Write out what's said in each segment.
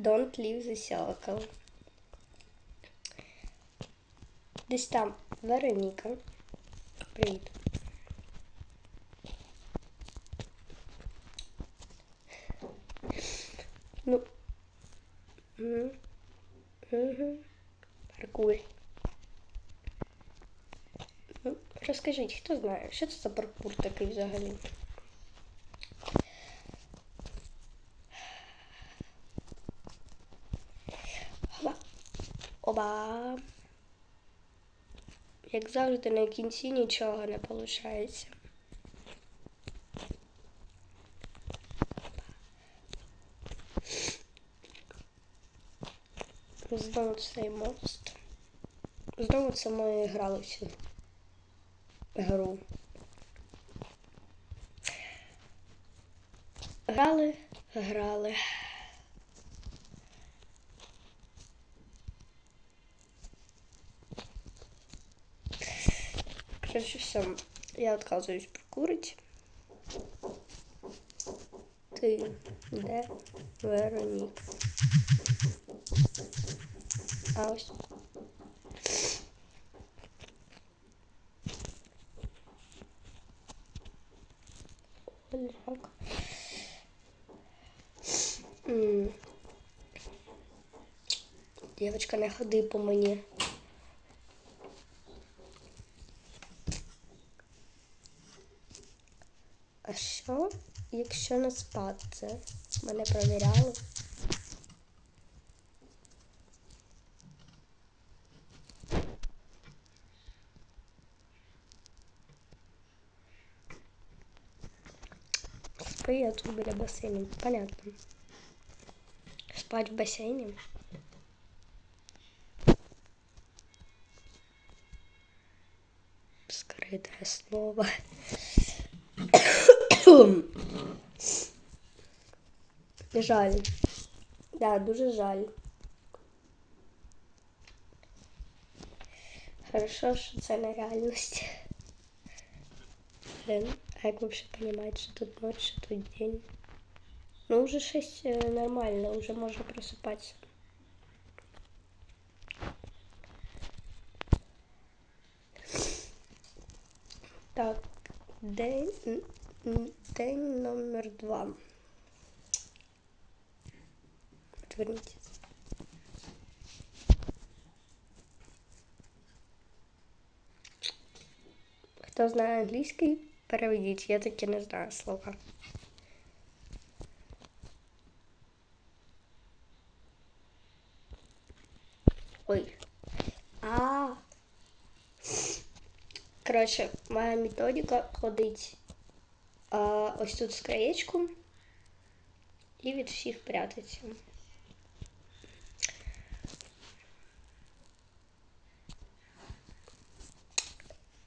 Don't leave the circle. Десь там Вероніка. Привіт. Ну. Угу. Угу. Паркур. Ну, розкажіть, хто знає, що це за паркур такий взагалі? Оба. Оба. Як завжди, на кінці нічого не виходить. Знову цей мост. Знову це ми грали в гру. Грали, грали. Короче, все. Я отказываюсь прокурить. Ты, де Вероніка? А ось. М. Не ходи по мені. А що, не спати? Мене провіряли. Спи я тут біля басейну. Понятно. Спать в бассейне. Скрытое слово. Жаль. Да, дуже жаль. Хорошо, що це не реальність. Блин, а як вообще понимать, что тут ночь, что тут день? Ну, уже 6 нормально, уже можно просыпаться. Так, день, день номер два. Отвернитесь. Хто знає англійський, переведіть. Я таки не знаю слова. Ой. А. Коротше, моя методика ходить а, ось тут з краєчку і від всіх прятаться.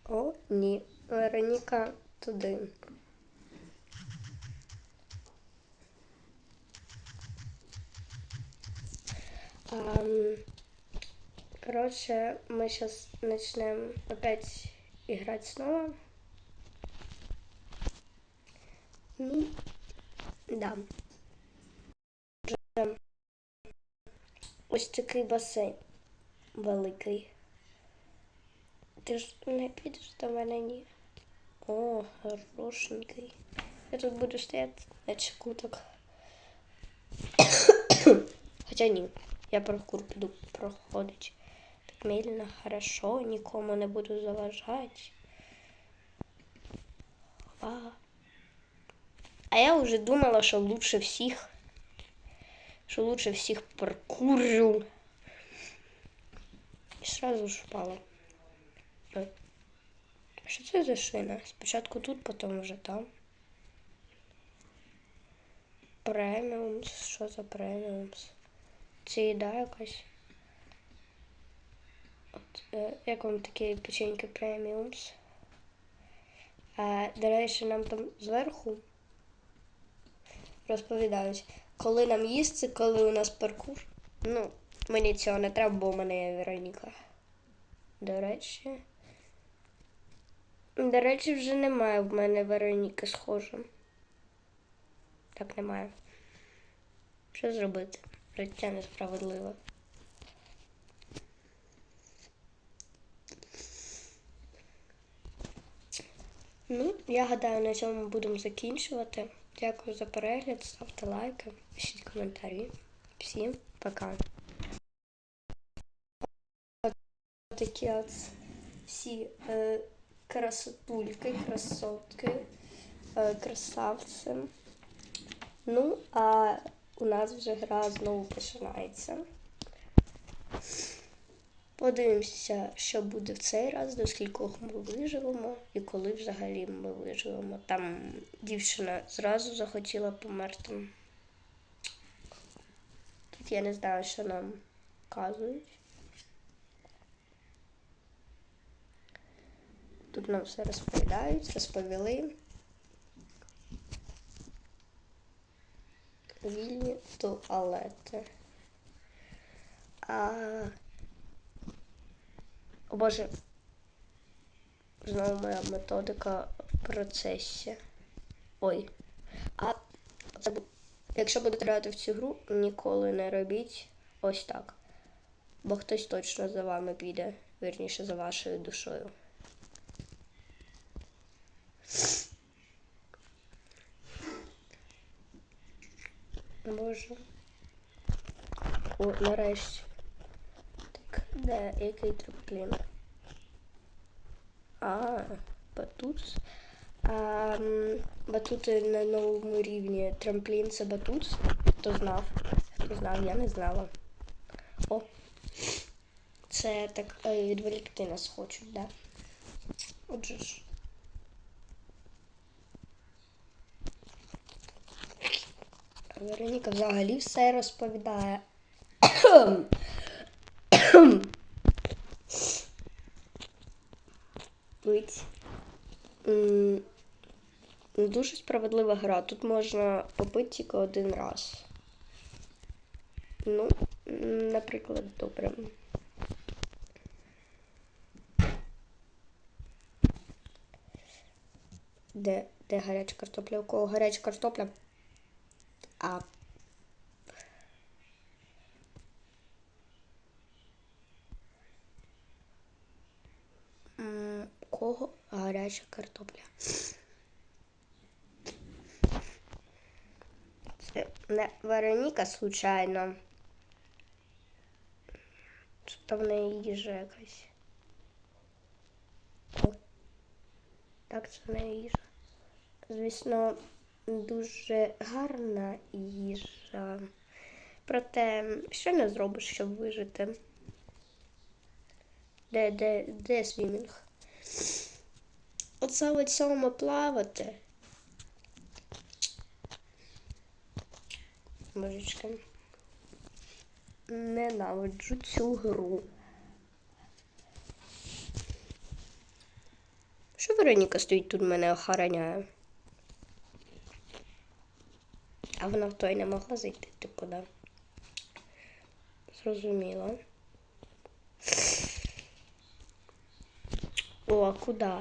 О, ні. Вероніка туди. Ам, Короче, мы сейчас начнем опять играть снова. Ну, да. Ось такий басейн великий. Ти ж не підеш до мене ні. О, хорошенький. Я тут буду стояти на чекуток. Хоча ні, я паркур піду проходить. Так медленно, хорошо, нікому не буду заважати. А, а я вже думала, що лучше всіх. Що лучше всіх паркурю. І сразу ж впала. Що це за шина? Спочатку тут, потім вже там. Преміумс. Що за преміумс? Це їда якась. Е, як вам такі печеньки преміумс? До речі, нам там зверху розповідають, коли нам їсти, коли у нас паркур. Ну, мені цього не треба, бо у мене є Вероніка. До речі. До речі, вже немає в мене Вероніки схоже. Так, немає. Що зробити? Життя несправедливе. Ну, я гадаю, на цьому будемо закінчувати. Дякую за перегляд, ставте лайки, пишіть коментарі. Всім пока. Такі от всі е, красотульки, красотки, е, красавці. Ну, а у нас вже гра знову починається. Подивимося, що буде в цей раз, до скількох ми виживемо і коли взагалі ми виживемо. Там дівчина зразу захотіла померти. Тут я не знаю, що нам вказують. Тут нам все розповідають, розповіли. Вільні туалети. А... О Боже. Знову моя методика в процесі. Ой. А це якщо будете грати в цю гру, ніколи не робіть ось так. Бо хтось точно за вами піде, вірніше за вашою душою. Боже. О, нарешті. Так, де який трамплін? А, батут. А, батути на новому рівні. Трамплін це батут. Хто знав? Хто знав, я не знала. О. Це так е, відволікти нас хочуть, да? Отже ж. Вероніка взагалі все розповідає. Вить. Дуже справедлива гра. Тут можна попити тільки один раз. Ну, наприклад, добре. Де, де гаряча картопля? У кого гаряча картопля? А. Кого гаряча картопля? Це не Вероніка случайно. Що там в їжа якась? О. Так, це в неї їжа. Звісно, дуже гарна їжа. Проте, що не зробиш, щоб вижити? Де, де, де свімінг? От саме цьому плавати. Божечки. Ненавиджу цю гру. Що Вероніка стоїть тут мене охороняє? А вона в той не могла зайти, типу, да. Зрозуміло. О, куди?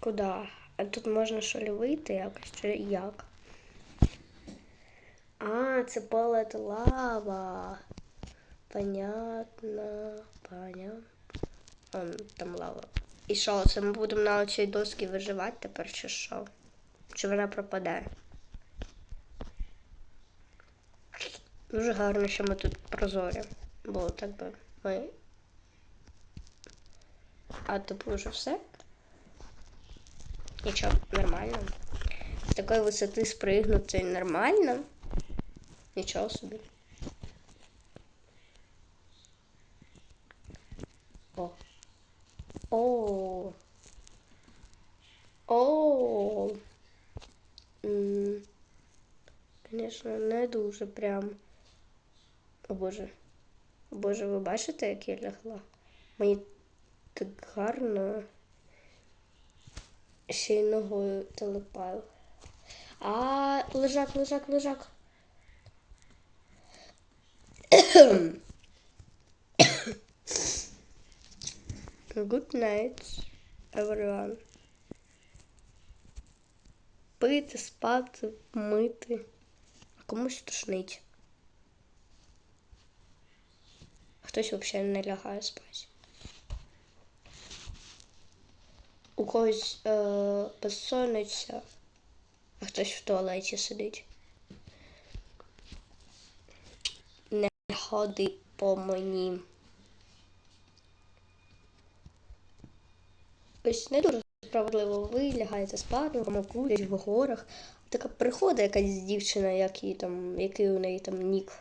Куди? А тут можна що ли вийти якось чи як? А, це палет лава. Понятно, понятно. Он, там лава. І що, це ми будемо на оцій доскі виживати тепер чи що? Чи вона пропаде? Дуже гарно, що ми тут прозорі. Бо так би ми. А типу вже все? Нічого, нормально. З такої висоти спригнути нормально. Нічого собі. О. О. О. М. Звісно, не дуже прям. О Боже. О Боже, ви бачите, як я лягла? Мені так гарно. Ще й ногою телепаю. А, лежак, лежак, лежак. Good night, everyone. Пити, спати, мити. А комусь тошнить. Хтось взагалі не лягає спати. У когось е, безсонниця, а хтось в туалеті сидить. Не ходи по мені. Ось не дуже справедливо ви лягаєте спати, вам курять в горах. Така приходить якась дівчина, як її там, який у неї там нік.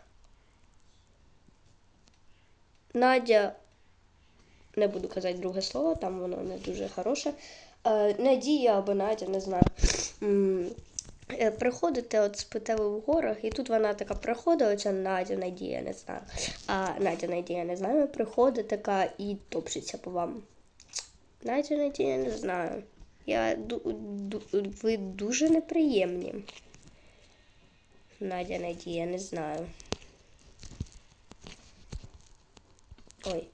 Надя, не буду казати друге слово, там воно не дуже хороше. Е, Надія або Надя, не знаю. Е, Приходите, от спите ви в горах, і тут вона така приходить, оця Надя, Надія, не знаю. А Надя, Надія, не знаю, приходить така і топчеться по вам. Надя, Надія, не знаю. Я ви дуже неприємні. Надя, Надія, не знаю. Ой.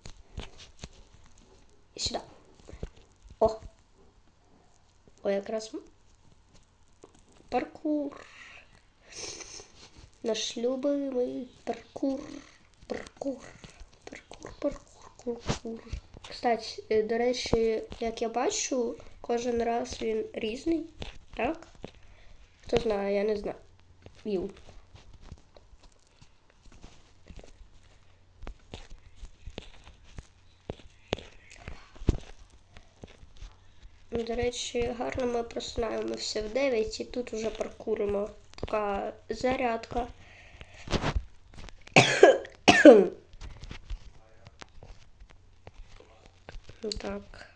Сюди. О. Ой, якраз паркур. Наш любимий паркур. Паркур. Паркур, паркур, паркур. Кстати, до речі, як я бачу, кожен раз він різний, так? Хто знає, я не знаю. Ю. До речі, гарно ми просинаємося в 9 і тут уже паркуримо. Така зарядка. Так.